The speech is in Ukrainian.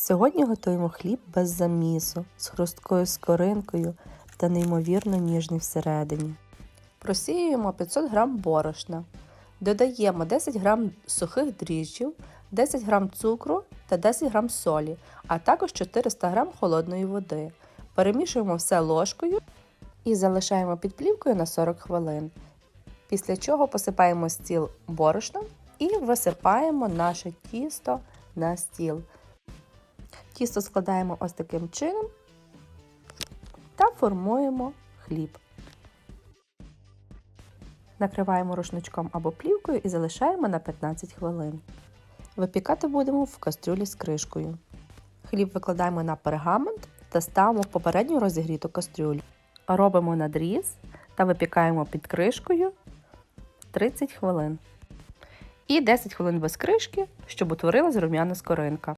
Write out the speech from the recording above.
Сьогодні готуємо хліб без замісу, з хрусткою скоринкою та неймовірно ніжний всередині. Просіюємо 500 г борошна, додаємо 10 г сухих дріжджів, 10 г цукру та 10 г солі, а також 400 г холодної води. Перемішуємо все ложкою і залишаємо під плівкою на 40 хвилин. Після чого посипаємо стіл борошном і висипаємо наше тісто на стіл. Тісто складаємо ось таким чином та формуємо хліб. Накриваємо рушничком або плівкою і залишаємо на 15 хвилин. Випікати будемо в кастрюлі з кришкою. Хліб викладаємо на пергамент та ставимо в попередньо розігріту кастрюлю. Робимо надріз та випікаємо під кришкою 30 хвилин. І 10 хвилин без кришки, щоб утворилась рум'яна скоринка.